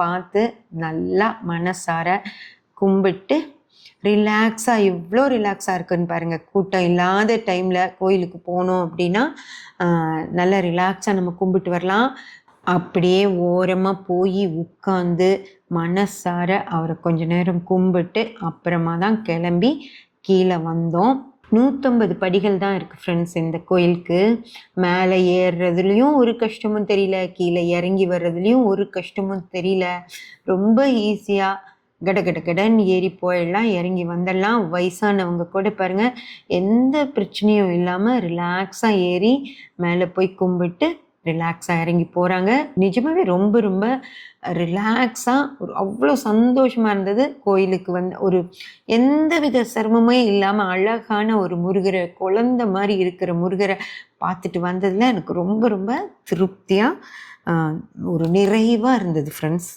பார்த்து நல்லா மனசார கும்பிட்டு ரிலாக்ஸாக எவ்வளோ ரிலாக்ஸாக இருக்குன்னு பாருங்கள் கூட்டம் இல்லாத டைமில் கோயிலுக்கு போனோம் அப்படின்னா நல்லா ரிலாக்ஸாக நம்ம கும்பிட்டு வரலாம். அப்படியே ஓரமாக போய் உட்காந்து மனசார அவரை கொஞ்ச நேரம் கும்பிட்டு அப்புறமா தான் கிளம்பி கீழே வந்தோம். நூற்றம்பது படிகள் தான் இருக்குது ஃப்ரெண்ட்ஸ் இந்த கோயிலுக்கு. மேலே ஏறுறதுலேயும் ஒரு கஷ்டமும் தெரியல கீழே இறங்கி வர்றதுலேயும் ஒரு கஷ்டமும் தெரியல. ரொம்ப ஈஸியாக கட கட கடன்னு ஏறி போயிடலாம் இறங்கி வந்துடலாம். வயசானவங்க கூட பாருங்கள் எந்த பிரச்சனையும் இல்லாமல் ரிலாக்ஸாக ஏறி மேலே போய் கும்பிட்டு ரிலாக்ஸாக இறங்கி போகிறாங்க நிஜமாகவே ரொம்ப ரொம்ப ரிலாக்ஸாக ஒரு அவ்வளோ சந்தோஷமாக இருந்தது. கோயிலுக்கு வந்து ஒரு எந்தவித சிரமமே இல்லாமல் அழகான ஒரு முருகரை குழந்த மாதிரி இருக்கிற முருகரை பார்த்துட்டு வந்ததில் எனக்கு ரொம்ப ரொம்ப திருப்தியாக ஒரு நிறைவாக இருந்தது ஃப்ரெண்ட்ஸ்